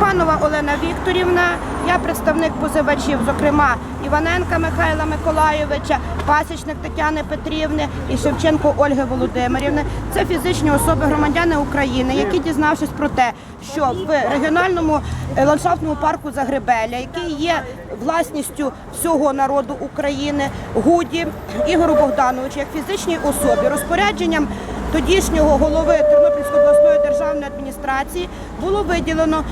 Степанова Олена Вікторівна, я представник позивачів, зокрема Іваненка Михайла Миколайовича, Пасічник Тетяни Петрівни і Шевченко Ольги Володимирівни. Це фізичні особи громадяни України, які дізнавшись про те, що в регіональному е, ландшафтному парку Загребеля, який є власністю всього народу України, Гуді Ігору Богдановичу, як фізичній особі, розпорядженням тодішнього голови Тернопільської обласної державної адміністрації було виділено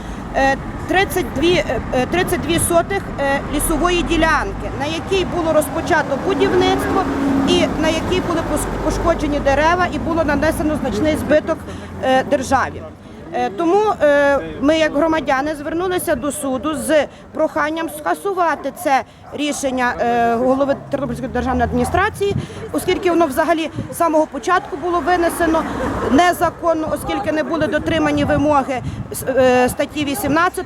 32, е, е, 32 сотих е, лісової ділянки, на якій було розпочато будівництво і на якій були пошкоджені дерева і було нанесено значний збиток е, державі. Е, Тому е, ми, як громадяни, звернулися до суду з проханням скасувати це рішення е, голови Тернопільської державної адміністрації, оскільки воно взагалі з самого початку було винесено незаконно, оскільки не були дотримані вимоги статті 18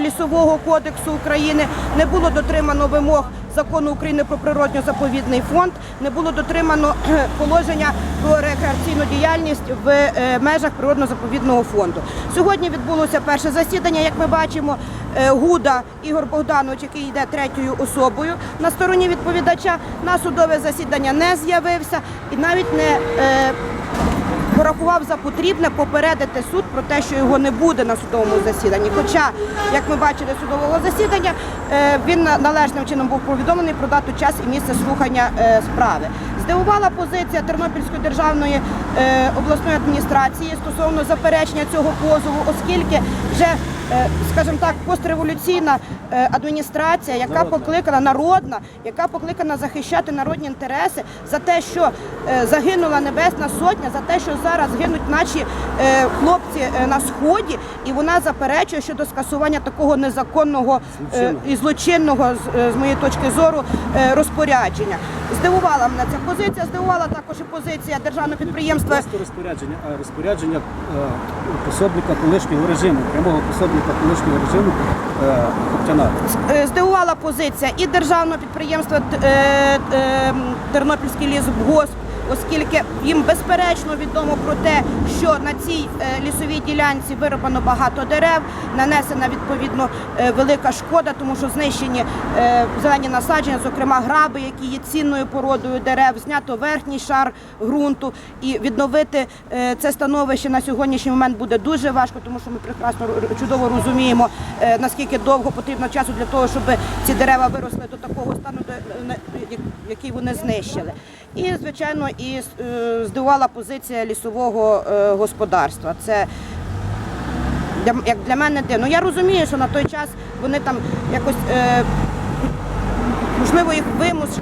лісового кодексу України, не було дотримано вимог закону України про природньо-заповідний фонд, не було дотримано положення про рекреаційну діяльність в е, межах природно-заповідного фонду. Сьогодні відбулося перше засідання. Як ми бачимо, е, Гуда Ігор Богданович, який йде третьою особою на стороні відповідача, на судове засідання не з'явився і навіть не е, порахував за потрібне попередити суд про те, що його не буде на судовому засіданні. Хоча, як ми бачили судового засідання, е, він належним чином був повідомлений про дату, час і місце слухання е, справи. Здивувала позиція Тернопільської державної е, обласної адміністрації стосовно заперечення цього позову, оскільки вже, скажімо так, постреволюційна е, адміністрація, яка покликана народна, яка покликана захищати народні інтереси за те, що е, загинула Небесна Сотня, за те, що зараз гинуть наші е, хлопці е, на сході, і вона заперечує щодо скасування такого незаконного е, і злочинного з, е, моєї точки зору е, розпорядження. Здивувала мене ця позиція, здивувала також і позиція державного підприємства. Просто розпорядження, а розпорядження е, пособника колишнього режиму, прямого пособника колишнього режиму е, Коптяна. Е, здивувала позиція і державного підприємства е, е, Тернопільський лісгосп, оскільки їм безперечно відомо про те, що на цій е, лісовій ділянці вирубано багато дерев, нанесена відповідно е, велика шкода, тому що знищені е, зелені насадження, зокрема граби, які є цінною породою дерев, знято верхній шар ґрунту і відновити це становище на сьогоднішній момент буде дуже важко, тому що ми прекрасно чудово розуміємо, наскільки довго потрібно часу для того, щоб ці дерева виросли до такого стану, який вони знищили. І, звичайно, і е, здивувала позиція лісового е, господарства. Це як для мене дивно. Я розумію, що на той час вони там якось. Е, Можливо, їх така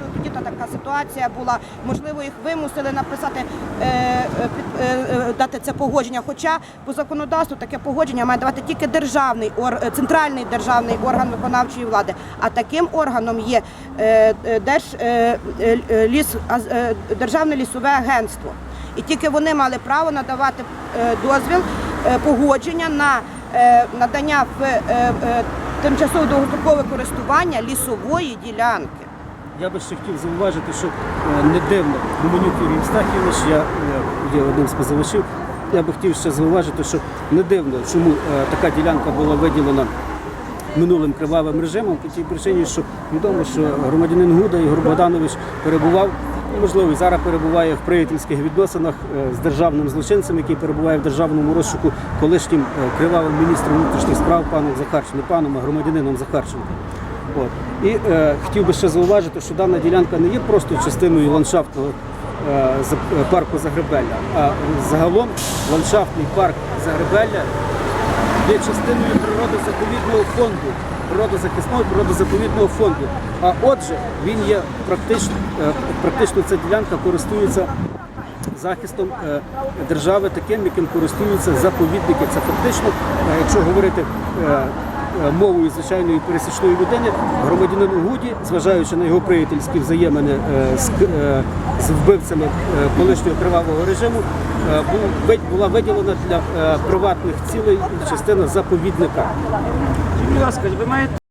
ситуація була. Можливо, їх вимусили написати, е, е, е, дати це погодження. Хоча по законодавству таке погодження має давати тільки державний центральний державний орган виконавчої влади. А таким органом є держ, ліс, державне лісове агентство. І тільки вони мали право надавати дозвіл погодження на надання в тимчасово довгострокове користування лісової ділянки. Я би ще хотів зауважити, що е, не дивно Гуменюк Юрій Євстахійович, я е, є одним з позивачів. Я би хотів ще зауважити, що не дивно, чому е, така ділянка була виділена минулим кривавим режимом, по тій причині, що відомо, що громадянин Гуда Ігор Богданович перебував, ну, можливо, і зараз перебуває в приятельських відносинах з державним злочинцем, який перебуває в державному розшуку колишнім кривавим міністром внутрішніх справ паном Захарченком, не паном, а громадянином Захарченком. От. І е, хотів би ще зауважити, що дана ділянка не є просто частиною ландшафтного е, е, парку Загребелля, а загалом ландшафтний парк Загребелля є частиною природозаповідного фонду, природозахисного природозаповідного фонду. А отже, він є практично, е, практично ця ділянка користується захистом е, держави таким, яким користуються заповідники. Це фактично, е, якщо говорити мовою звичайної пересічної людини, громадянину Гуді, зважаючи на його приятельські взаємини е, з, е, з вбивцями е, колишнього кривавого режиму, е, була виділена для е, приватних цілей частина заповідника. Будь ласка, ви маєте